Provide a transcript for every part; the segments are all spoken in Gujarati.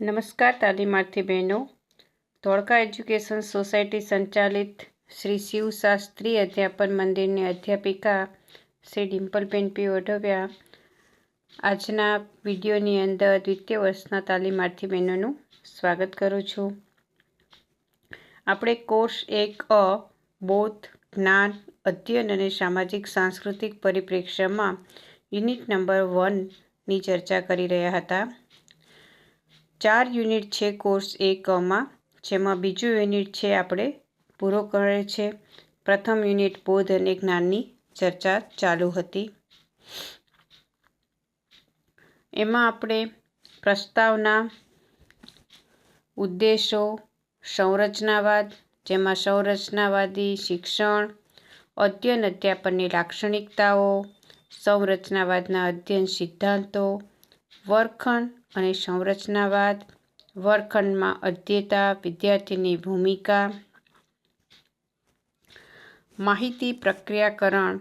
નમસ્કાર તાલીમાર્થી બહેનો. ધોળકા એજ્યુકેશન સોસાયટી સંચાલિત શ્રી શિવશાસ્ત્રી અધ્યાપન મંદિરની અધ્યાપિકા શ્રી ડિમ્પલબેન પી ઓઢવ્યા આજના વિડીયોની અંદર દ્વિતીય વર્ષના તાલીમાર્થી બહેનોનું સ્વાગત કરું છું. આપણે કોર્સ એક અ, બોધ, જ્ઞાન, અધ્યયન અને સામાજિક સાંસ્કૃતિક પરિપ્રેક્ષ્યમાં યુનિટ નંબર વનની ચર્ચા કરી રહ્યા હતા. ચાર યુનિટ છે કોર્સ એકમાં જેમાં બીજું યુનિટ છે આપણે પૂરો કરે છે. પ્રથમ યુનિટ બોધ અને જ્ઞાનની ચર્ચા ચાલુ હતી. એમાં આપણે પ્રસ્તાવના, ઉદ્દેશો, સંરચનાવાદ, જેમાં સંરચનાવાદી શિક્ષણ, અધ્યયન અધ્યાપનની લાક્ષણિકતાઓ, સંરચનાવાદના અધ્યયન સિદ્ધાંતો, વર્ગખંડ અને સંરચનાવાદ, વર્ગખંડમાં અધ્યતા વિદ્યાર્થીની ભૂમિકા, માહિતી પ્રક્રિયાકરણ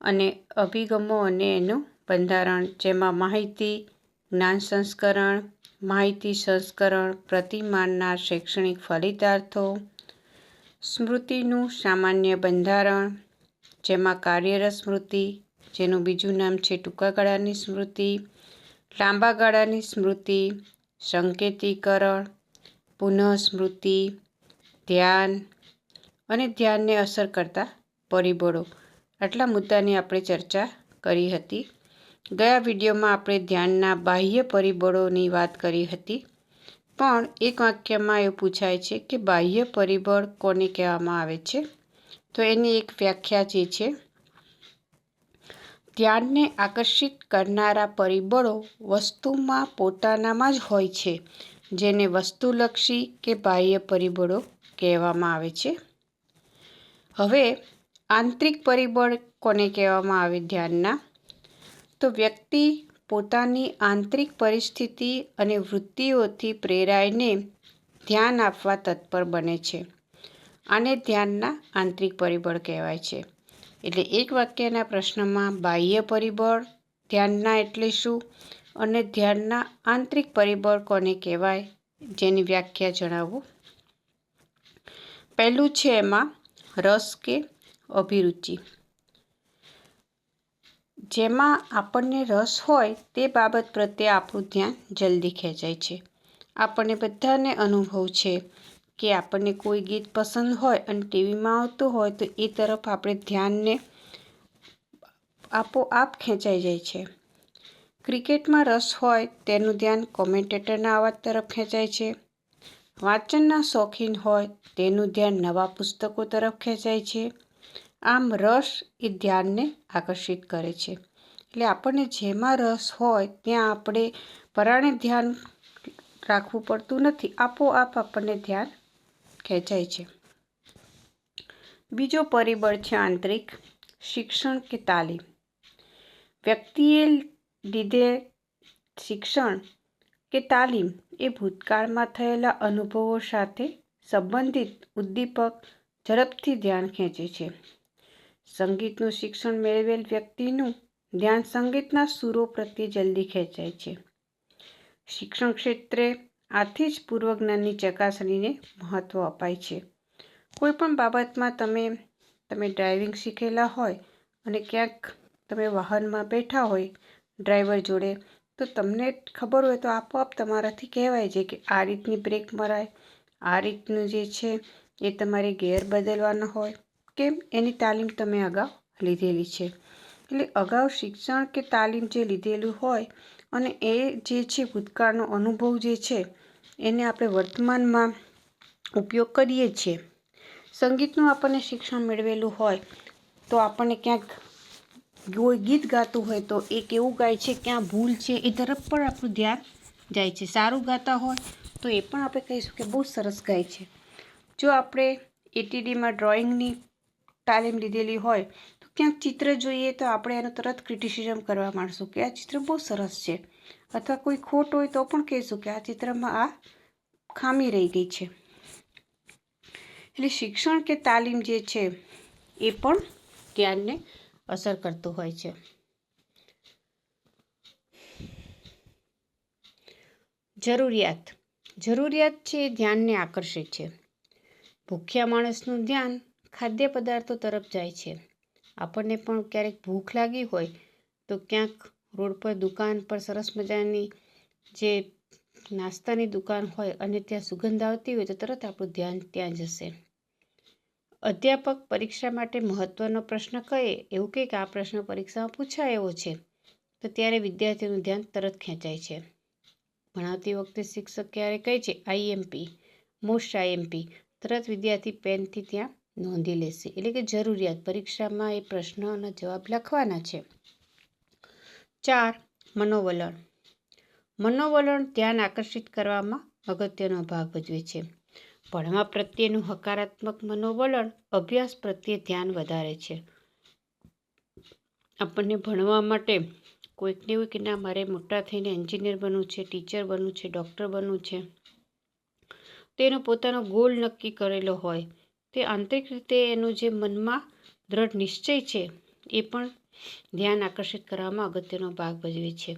અને અભિગમો અને એનું બંધારણ, જેમાં માહિતી, જ્ઞાન સંસ્કરણ, માહિતી સંસ્કરણ, પ્રતિમાનના શૈક્ષણિક ફલિતાર્થો, સ્મૃતિનું સામાન્ય બંધારણ, જેમાં કાર્યરત સ્મૃતિ, જેનું બીજું નામ છે ટૂંકા ગાળાની સ્મૃતિ લાંબા ગાળાની સ્મૃતિ, સંકેતીકરણ, પુનઃસ્મૃતિ, ધ્યાન અને ધ્યાનને અસર કરતા પરિબળો. આટલા મુદ્દાની આપણે ચર્ચા કરી હતી. ગયા વિડીયોમાં આપણે ધ્યાનના બાહ્ય પરિબળોની વાત કરી હતી. પણ એક વાક્યમાં એવું પૂછાય છે કે બાહ્ય પરિબળ કોને કહેવામાં આવે છે? તો એની એક વ્યાખ્યા જે છે ધ્યાનને આકર્ષિત કરનારા પરિબળો વસ્તુમાં પોતાનામાં જ હોય છે, જેને વસ્તુલક્ષી કે બાહ્ય પરિબળો કહેવામાં આવે છે. હવે, આંતરિક પરિબળ કોને કહેવામાં આવે ધ્યાનના? તો વ્યક્તિ પોતાની આંતરિક પરિસ્થિતિ અને વૃત્તિઓથી પ્રેરાઈને ધ્યાન આપવા તત્પર બને છે. આને ધ્યાનના આંતરિક પરિબળ કહેવાય છે. એટલે એક વાક્યના પ્રશ્નમાં બાહ્ય પરિબળ, ધ્યાનના એટલે શું? અને ધ્યાનના આંતરિક પરિબળ કોને કહેવાય? જેની વ્યાખ્યા જણાવો. પહેલું છે એમાં રસ કે અભિરુચિ. જેમાં આપણને રસ હોય તે બાબત પ્રત્યે આપણું ધ્યાન જલ્દી ખેંચાય છે. આપણને બધાને અનુભવ છે કે આપણને કોઈ ગીત પસંદ હોય અને ટીવીમાં આવતું હોય તો એ તરફ આપણે ધ્યાનને આપોઆપ ખેંચાઈ જાય છે. ક્રિકેટમાં રસ હોય તેનું ધ્યાન કોમેન્ટેટરના અવાજ તરફ ખેંચાય છે. વાંચનના શોખીન હોય તેનું ધ્યાન નવા પુસ્તકો તરફ ખેંચાય છે. આમ રસ એ ધ્યાનને આકર્ષિત કરે છે. એટલે આપણને જેમાં રસ હોય ત્યાં આપણે પરાણે ધ્યાન રાખવું પડતું નથી. આપોઆપ આપણને ધ્યાન ખેંચાય છે. બીજો પરિબળ છે આંતરિક શિક્ષણ કે તાલીમ. વ્યક્તિએ લીધે શિક્ષણ કે તાલીમ એ ભૂતકાળમાં થયેલા અનુભવો સાથે સંબંધિત ઉદ્દીપક ઝડપથી ધ્યાન ખેંચે છે. સંગીતનું શિક્ષણ મેળવેલ વ્યક્તિનું ધ્યાન સંગીતના સૂરો પ્રત્યે જલ્દી ખેંચાય છે. શિક્ષણ ક્ષેત્રે આથી જ પૂર્વજ્ઞાનની ચકાસણીને મહત્ત્વ અપાય છે. કોઈપણ બાબતમાં તમે તમે ડ્રાઇવિંગ શીખેલા હોય અને ક્યાંક તમે વાહનમાં બેઠા હોય ડ્રાઈવર જોડે, તો તમને ખબર હોય તો આપોઆપ તમારાથી કહેવાય છે કે આ રીતની બ્રેક મરાય, આ રીતનું જે છે એ તમારે ગેર બદલવાનો હોય, કેમ એની તાલીમ તમે અગાઉ લીધેલી છે. એટલે અગાઉ શિક્ષણ કે તાલીમ જે લીધેલું હોય અને એ જે છે ભૂતકાળનો અનુભવ જે છે એને આપણે વર્તમાનમાં ઉપયોગ કરીએ છીએ. સંગીતનું આપણને શિક્ષણ મેળવેલું હોય તો આપણને ક્યાંક કોઈ ગીત ગાતું હોય તો એ કેવું ગાય છે, ક્યાં ભૂલ છે એ તરફ પણ આપણું ધ્યાન જાય છે. સારું ગાતા હોય તો એ પણ આપણે કહીશું કે બહુ સરસ ગાય છે. જો આપણે એટીડીમાં ડ્રોઈંગની તાલીમ લીધેલી હોય તો ક્યાંક ચિત્ર જોઈએ તો આપણે એનો તરત ક્રિટિસિઝમ કરવા માંડશું કે આ ચિત્ર બહુ સરસ છે. અથવા કોઈ ખોટ હોય તો પણ કહીશું કે આ ચિત્રમાં આ ખામી રહી ગઈ છે. એટલે શિક્ષણ કે તાલીમ જે છે, એ પણ ધ્યાનને અસર કરતું હોય છે. જરૂરિયાત. જરૂરિયાત છે એ ધ્યાનને આકર્ષે છે. ભૂખ્યા માણસનું ધ્યાન ખાદ્ય પદાર્થો તરફ જાય છે. આપણને પણ ક્યારેક ભૂખ લાગી હોય તો ક્યાંક રોડ પર દુકાન પર સરસ મજાની જે નાસ્તાની દુકાન હોય અને ત્યાં સુગંધ આવતી હોય તો તરત આપણું ધ્યાન ત્યાં જશે. અધ્યાપક પરીક્ષા માટે મહત્ત્વનો પ્રશ્ન કહે એવું કે આ પ્રશ્ન પરીક્ષામાં પૂછાય એવો છે? તો ત્યારે વિદ્યાર્થીનું ધ્યાન તરત ખેંચાય છે. ભણાવતી વખતે શિક્ષક ક્યારે કહે છે? આઈએમપી મોસ્ટ આઈએમપી તરત વિદ્યાર્થી પેનથી ત્યાં નોંધી લેશે. એટલે કે જરૂરિયાત. પરીક્ષામાં એ પ્રશ્નના જવાબ લખવાના છે. ચાર, મનોવલણ. મનોવલણ ધ્યાન આકર્ષિત કરવામાં અગત્યનો ભાગ ભજવે છે. ભણવા પ્રત્યેનું હકારાત્મક મનોવલણ અભ્યાસ પ્રત્યે ધ્યાન વધારે છે. આપણને ભણવા માટે કોઈકને એવું કે ના, મારે મોટા થઈને એન્જિનિયર બનવું છે, ટીચર બનવું છે, ડૉક્ટર બનવું છે તેનો પોતાનો ગોલ નક્કી કરેલો હોય. તે આંતરિક રીતે એનું જે મનમાં દ્રઢ નિશ્ચય છે એ પણ ધ્યાન આકર્ષિત કરવામાં અગત્યનો ભાગ ભજવે છે.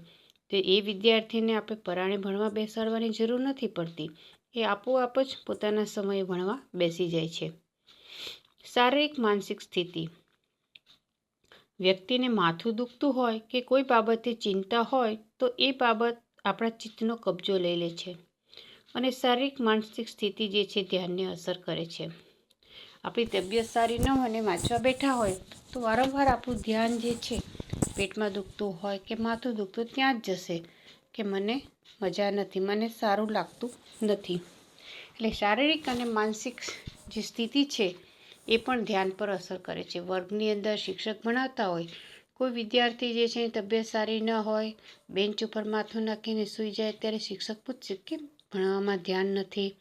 તો એ વિદ્યાર્થીને આપણે પરાણે ભણવા બેસાડવાની જરૂર નથી પડતી. એ આપોઆપ જ પોતાના સમયે ભણવા બેસી જાય છે. શારીરિક માનસિક સ્થિતિ. વ્યક્તિને માથું દુખતું હોય કે કોઈ બાબતે ચિંતા હોય તો એ બાબત આપણા ચિત્તનો કબજો લઈ લે છે. અને શારીરિક માનસિક સ્થિતિ જે છે ધ્યાનને અસર કરે છે. આપણી તબિયત સારી ન હોય અને વાંચવા બેઠા હોય, તો વારંવાર આપણું ધ્યાન જે છે, પેટમાં દુખતું હોય કે માથું દુખતું ત્યાં જ જશે કે મને મજા નથી, મને સારું લાગતું નથી. એટલે શારીરિક અને માનસિક જે સ્થિતિ છે, એ પણ ધ્યાન પર અસર કરે છે. વર્ગની અંદર શિક્ષક ભણાવતા હોય, કોઈ વિદ્યાર્થી જે છે તબિયત સારી ન હોય, બેન્ચ ઉપર માથું નાખીને સૂઈ જાય, ત્યારે શિક્ષક પૂછશે કેમ ભણવામાં ધ્યાન નથી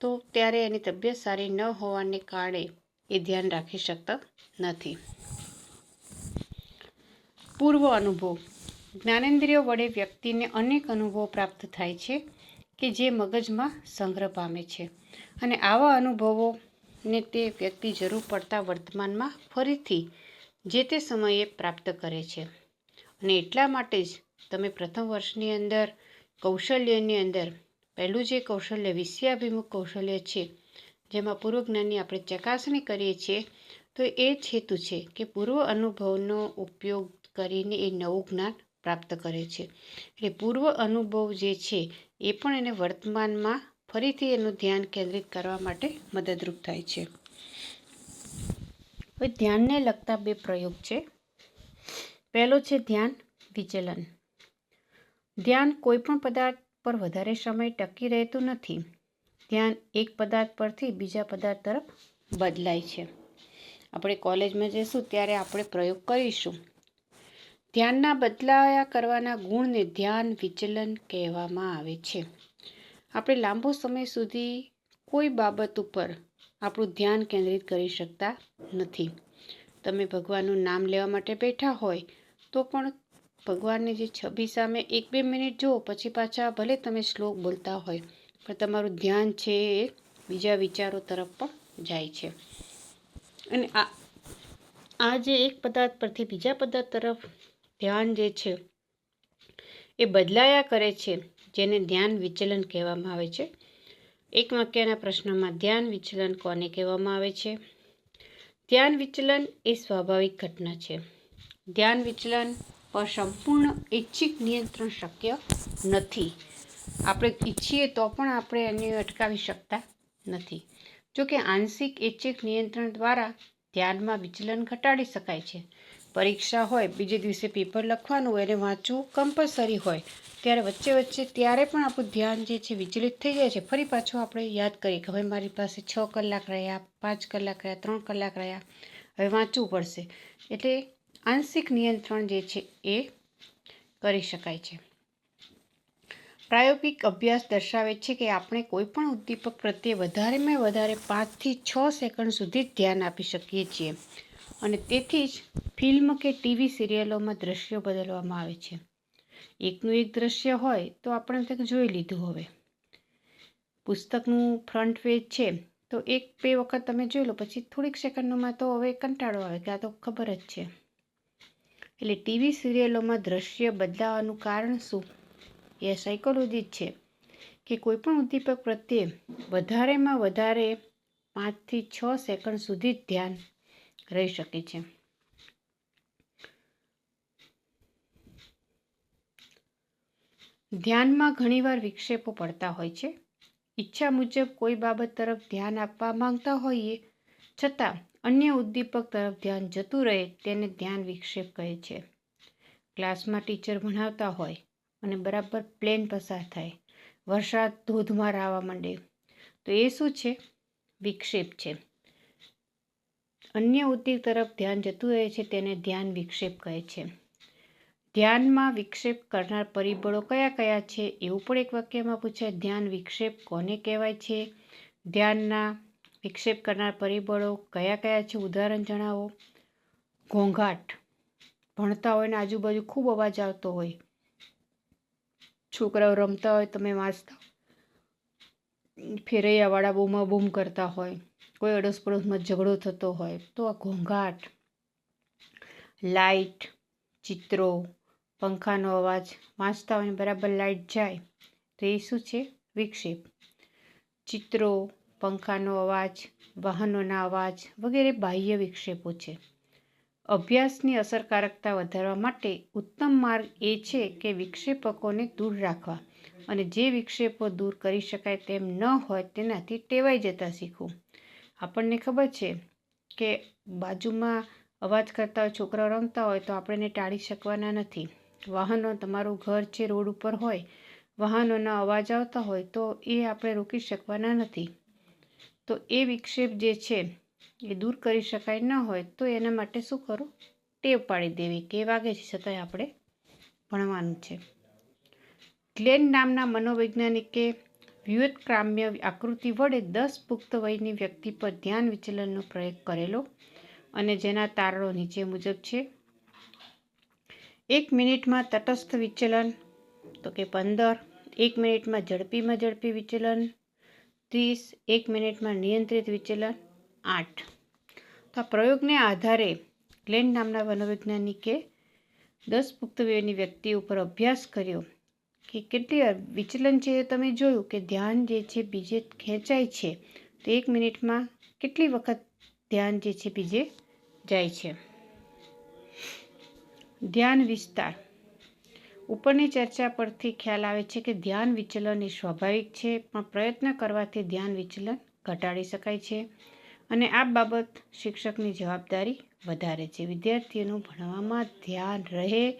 તો ત્યારે એની તબિયત સારી ન હોવાને કારણે એ ધ્યાન રાખી શકતા નથી. પૂર્વ અનુભવ. જ્ઞાનેન્દ્રિયો વડે વ્યક્તિને અનેક અનુભવો પ્રાપ્ત થાય છે કે જે મગજમાં સંગ્રહ પામે છે. અને આવા અનુભવોને તે વ્યક્તિ જરૂર પડતા વર્તમાનમાં ફરીથી જે તે સમયે પ્રાપ્ત કરે છે. અને એટલા માટે જ તમે પ્રથમ વર્ષની અંદર, કૌશલ્યની અંદર પહેલું જે કૌશલ્ય વિષયાભિમુખ કૌશલ્ય છે, જેમાં પૂર્વ જ્ઞાનની આપણે ચકાસણી કરીએ છીએ, તો એ જ હેતુ છે કે પૂર્વ અનુભવનો ઉપયોગ કરીને એ નવું જ્ઞાન પ્રાપ્ત કરે છે. એટલે પૂર્વ અનુભવ જે છે, એ પણ એને વર્તમાનમાં ફરીથી એનું ધ્યાન કેન્દ્રિત કરવા માટે મદદરૂપ થાય છે. હવે ધ્યાનને લગતા બે પ્રયોગ છે. પહેલો છે ધ્યાન વિચલન. ધ્યાન કોઈપણ પદાર્થ પર વધારે સમય ટકી રહેતું નથી. ધ્યાન એક પદાર્થ પરથી બીજા પદાર્થ તરફ બદલાય છે. આપણે કોલેજમાં જઈશું ત્યારે આપણે પ્રયોગ કરીશું. ધ્યાનના બદલાયા કરવાના ગુણને ધ્યાન વિચલન કહેવામાં આવે છે. આપણે લાંબો સમય સુધી કોઈ બાબત ઉપર આપણું ધ્યાન કેન્દ્રિત કરી શકતા નથી. તમે ભગવાનનું નામ લેવા માટે બેઠા હોય તો પણ ભગવાનની જે છબી સામે એક બે મિનિટ જુઓ, પછી પાછા ભલે તમે શ્લોક બોલતા હોય, પણ તમારું ધ્યાન છે એ બીજા વિચારો તરફ પણ જાય છે. અને આ આ જે એક પદાર્થ પરથી બીજા પદાર્થ તરફ ધ્યાન જે છે, એ બદલાયા કરે છે, જેને ધ્યાન વિચલન કહેવામાં આવે છે. એક વાક્યના પ્રશ્નમાં, ધ્યાન વિચલન કોને કહેવામાં આવે છે? ધ્યાન વિચલન એ સ્વાભાવિક ઘટના છે. ધ્યાન વિચલન પર સંપૂર્ણ ઐચ્છિક નિયંત્રણ શક્ય નથી. આપણે ઈચ્છીએ તો પણ આપણે એને અટકાવી શકતા નથી. જો કે આંશિક ઐચ્છિક નિયંત્રણ દ્વારા ધ્યાનમાં વિચલન ઘટાડી શકાય છે. પરીક્ષા હોય, બીજે દિવસે પેપર લખવાનું હોય અને વાંચવું કમ્પલસરી હોય, ત્યારે વચ્ચે વચ્ચે ત્યારે પણ આપણું ધ્યાન જે છે વિચલિત થઈ જાય છે. ફરી પાછું આપણે યાદ કરીએ કે હવે મારી પાસે છ કલાક રહ્યા, પાંચ કલાક રહ્યા, ત્રણ કલાક રહ્યા. હવે વાંચવું પડશે. એટલે આંશિક નિયંત્રણ જે છે એ કરી શકાય છે. પ્રાયોગિક અભ્યાસ દર્શાવે છે કે આપણે કોઈપણ ઉદ્દીપક પ્રત્યે વધારેમાં વધારે પાંચથી છ સેકન્ડ સુધી જ ધ્યાન આપી શકીએ છીએ અને તેથી જ ફિલ્મ કે ટીવી સિરિયલોમાં દ્રશ્યો બદલવામાં આવે છે. એકનું એક દ્રશ્ય હોય તો આપણે તે જોઈ લીધું હવે. પુસ્તકનું ફ્રન્ટ પેજ છે તો એક બે વખત તમે જોઈ લો, પછી થોડીક સેકન્ડોમાં તો હવે કંટાળો આવે કે આ તો ખબર જ છે. એટલે ટીવી સિરિયલોમાં દ્રશ્ય બદલાવાનું કારણ શું? એ સાયકોલોજી જ છે કે કોઈપણ ઉદ્દીપક પ્રત્યે વધારેમાં વધારે પાંચથી છ સેકન્ડ સુધી જ ધ્યાન રહી શકે છે. ધ્યાનમાં ઘણીવાર વિક્ષેપો પડતા હોય છે. ઈચ્છા મુજબ કોઈ બાબત તરફ ધ્યાન આપવા માંગતા હોઈએ છતાં અન્ય ઉદ્દીપક તરફ ધ્યાન જતું રહે તેને ધ્યાન વિક્ષેપ કહે છે. ક્લાસમાં ટીચર ભણાવતા હોય અને બરાબર પ્લેન પસાર થાય. વરસાદ ધોધમાર આવવા માંડે. તો એ શું છે? વિક્ષેપ છે. અન્ય ઉદ્દીપ તરફ ધ્યાન જતું રહે છે તેને ધ્યાન વિક્ષેપ કહે છે. ધ્યાનમાં વિક્ષેપ કરનાર પરિબળો કયા કયા છે? એવું પણ એક વાક્યમાં પૂછાય. ધ્યાન વિક્ષેપ કોને કહેવાય છે? ધ્યાનના વિક્ષેપ કરનાર પરિબળો કયા કયા છે ઉદાહરણ જણાવો. ઘોંઘાટ. ભણતા હોય ને આજુબાજુ ખૂબ અવાજ આવતો હોય. છોકરાઓ રમતા હોય તમે વાંચતા. ફેરૈયાવાળા બૂમા બૂમ કરતા હોય. કોઈ અડોસ પડોશમાં ઝઘડો થતો હોય. તો આ ઘોંઘાટ. લાઇટ ચિત્રો, પંખાનો અવાજ. વાંચતા હોય બરાબર લાઇટ જાય. તો એ શું છે? વિક્ષેપ. ચિત્રો પંખાનો અવાજ, વાહનોના અવાજ વગેરે બાહ્ય વિક્ષેપો છે. અભ્યાસની અસરકારકતા વધારવા માટે ઉત્તમ માર્ગ એ છે કે વિક્ષેપકોને દૂર રાખવા અને જે વિક્ષેપો દૂર કરી શકાય તેમ ન હોય તેનાથી ટેવાઈ જતા શીખવું. આપણને ખબર છે કે બાજુમાં અવાજ કરતા હોય, છોકરાઓ રમતા હોય તો આપણે એને ટાળી શકવાના નથી. વાહનો, તમારું ઘર છે રોડ ઉપર હોય, વાહનોના અવાજ આવતા હોય તો એ આપણે રોકી શકવાના નથી. તો એ વિક્ષેપ જે છે, એ દૂર કરી શકાય ન હોય તો એના માટે શું કરવું ટેવ પાડી દેવી કે વાગે છે છતાંય આપણે ભણવાનું છે. ગ્લેન નામના મનોવૈજ્ઞાનિકે વ્યુત્ક્રામ્ય આકૃતિ વડે દસ પુખ્ત વયની વ્યક્તિ પર ધ્યાન વિચલનનો પ્રયોગ કરેલો અને જેના તારણો નીચે મુજબ છે. એક મિનિટમાં તટસ્થ વિચલન, તો કે પંદર, એક મિનિટમાં ઝડપીમાં ઝડપી વિચલન ત્રીસ એક મિનિટમાં નિયંત્રિત વિચલન આઠ. તો આ પ્રયોગને આધારે ગ્લેન નામના મનોવૈજ્ઞાનિકે દસ પુખ્ત વયની વ્યક્તિ ઉપર અભ્યાસ કર્યો કે કેટલી વિચલન છે તમે જોયું કે ધ્યાન જે છે બીજે ખેંચાય છે, તો એક મિનિટમાં કેટલી વખત ધ્યાન જે છે બીજે જાય છે? ધ્યાન વિસ્તાર ઉપરની ચર્ચા પરથી ખ્યાલ આવે છે કે ધ્યાન વિચલન એ સ્વાભાવિક છે, પણ પ્રયત્ન કરવાથી ધ્યાન વિચલન ઘટાડી શકાય છે. અને આ બાબત શિક્ષકની જવાબદારી વધારે છે. વિદ્યાર્થીઓનું ભણવામાં ધ્યાન રહે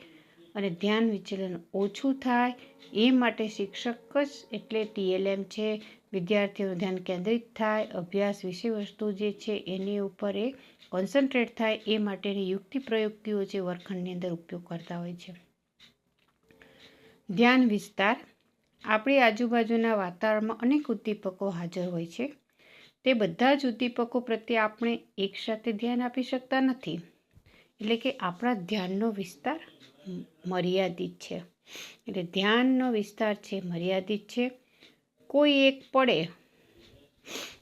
અને ધ્યાન વિચલન ઓછું થાય, એ માટે શિક્ષક જ એટલે ટીએલએમ છે. વિદ્યાર્થીઓનું ધ્યાન કેન્દ્રિત થાય, અભ્યાસ વિષય વસ્તુ જે છે એની ઉપર એ કોન્સન્ટ્રેટ થાય, એ માટેની યુક્તિ પ્રયુક્તિઓ જે વર્ગખંડની અંદર ઉપયોગ કરતા હોય છે. ધ્યાન વિસ્તાર. આપણી આજુબાજુના વાતાવરણમાં અનેક ઉદ્દીપકો હાજર હોય છે. તે બધા જ ઉદ્દીપકો પ્રત્યે આપણે એકસાથે ધ્યાન આપી શકતા નથી. એટલે કે આપણા ધ્યાનનો વિસ્તાર મર્યાદિત છે. એટલે ધ્યાનનો વિસ્તાર છે, મર્યાદિત છે. કોઈ એક પડે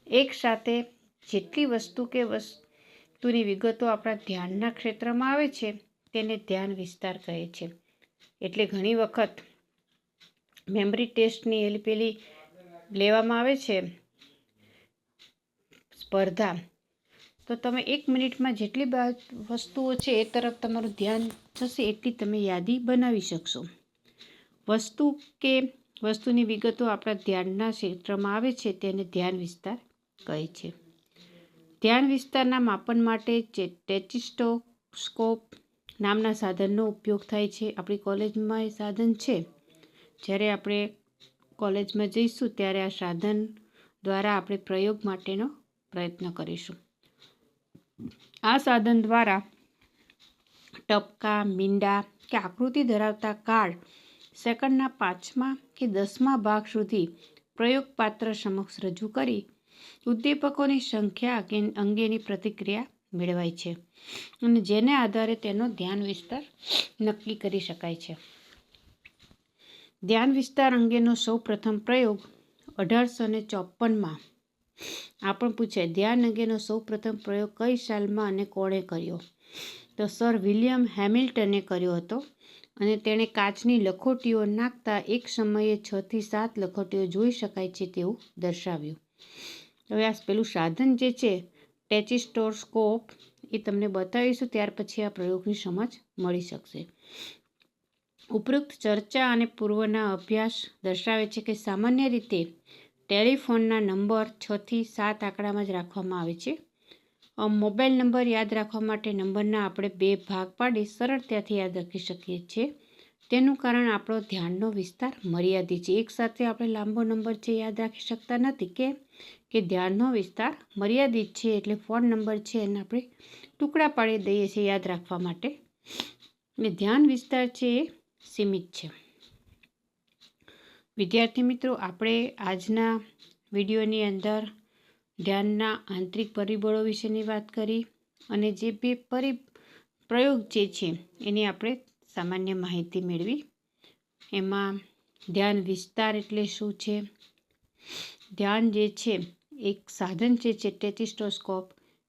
એક સાથે જેટલી વસ્તુ કે વસ્તુની વિગતો આપણા ધ્યાનના ક્ષેત્રમાં આવે છે, તેને ધ્યાન વિસ્તાર કહે છે. એટલે ઘણી વખત મેમરી ટેસ્ટની એલી પેલી લેવામાં આવે છે. સ્પર્ધા. તો તમે એક મિનિટમાં જેટલી વસ્તુઓ છે એ તરફ તમારું ધ્યાન જશે એટલી તમે યાદી બનાવી શકશો. વસ્તુ કે વસ્તુની વિગતો આપણા ધ્યાનના ક્ષેત્રમાં આવે છે તેને ધ્યાન વિસ્તાર કહે છે. ધ્યાન વિસ્તારના માપન માટે ટેચિસ્ટોસ્કોપ નામના સાધનનો ઉપયોગ થાય છે. આપણી કોલેજમાં એ સાધન છે. જ્યારે આપણે કોલેજમાં જઈશું ત્યારે આ સાધન દ્વારા આપણે પ્રયોગ માટેનો પ્રયત્ન કરીશું. આ સાધન દ્વારા ટપકા, મીંડા કે આકૃતિ ધરાવતા કાર્ડ સેકન્ડના પાંચમા કે દસમા ભાગ સુધી પ્રયોગપાત્ર સમક્ષ રજૂ કરી ઉદ્દીપકોની સંખ્યા અંગેની પ્રતિક્રિયા મેળવાય છે અને જેને આધારે તેનો ધ્યાન વિસ્તાર નક્કી કરી શકાય છે. ધ્યાન વિસ્તાર અંગેનો સૌ પ્રથમ પ્રયોગ અઢારસો ને ચોપનમાં આપણ પણ પૂછાય ધ્યાન અંગેનો સૌ પ્રથમ પ્રયોગ કઈ સાલમાં અને કોણે કર્યો? તો સર વિલિયમ હેમિલ્ટને કર્યો હતો અને તેણે કાચની લખોટીઓ નાખતા એક સમયે છથી સાત લખોટીઓ જોઈ શકાય છે તેવું દર્શાવ્યું. હવે આ પેલું સાધન જે છે, ટેચિસ્ટોસ્કોપ, એ તમને બતાવીશું, ત્યાર પછી આ પ્રયોગની સમજ મળી શકશે. ઉપરોક્ત ચર્ચા અને પૂર્વના અભ્યાસ દર્શાવે છે કે સામાન્ય રીતે ટેલિફોનના નંબર છથી સાત આંકડામાં જ રાખવામાં આવે છે. મોબાઈલ નંબર યાદ રાખવા માટે નંબરના આપણે બે ભાગ પાડી સરળતાથી યાદ રાખી શકીએ છીએ. તેનું કારણ આપણો ધ્યાનનો વિસ્તાર મર્યાદિત છે. એકસાથે આપણે લાંબો નંબર છે યાદ રાખી શકતા નથી કે કે ધ્યાનનો વિસ્તાર મર્યાદિત છે એટલે ફોન નંબર છે એને આપણે ટુકડા પાડી દઈએ છીએ યાદ રાખવા માટે. ને ધ્યાન વિસ્તાર છે એ સીમિત છે. વિદ્યાર્થી મિત્રો, આપણે આજના વિડીયોની અંદર ધ્યાનના આંતરિક પરિબળો વિશેની વાત કરી અને જે બે પરિ, પ્રયોગ જે છે એની આપણે સામાન્ય માહિતી મેળવી. એમાં ધ્યાન વિસ્તાર એટલે શું છે? ધ્યાન જે છે, એક સાધન છે જે ટેચિસ્ટોસ્કોપ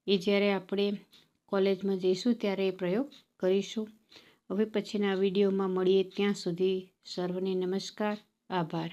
એ જ્યારે આપણે કોલેજમાં જઈશું ત્યારે એ પ્રયોગ કરીશું. હવે પછીના વિડીયોમાં મળીએ ત્યાં સુધી સર્વને નમસ્કાર આભાર.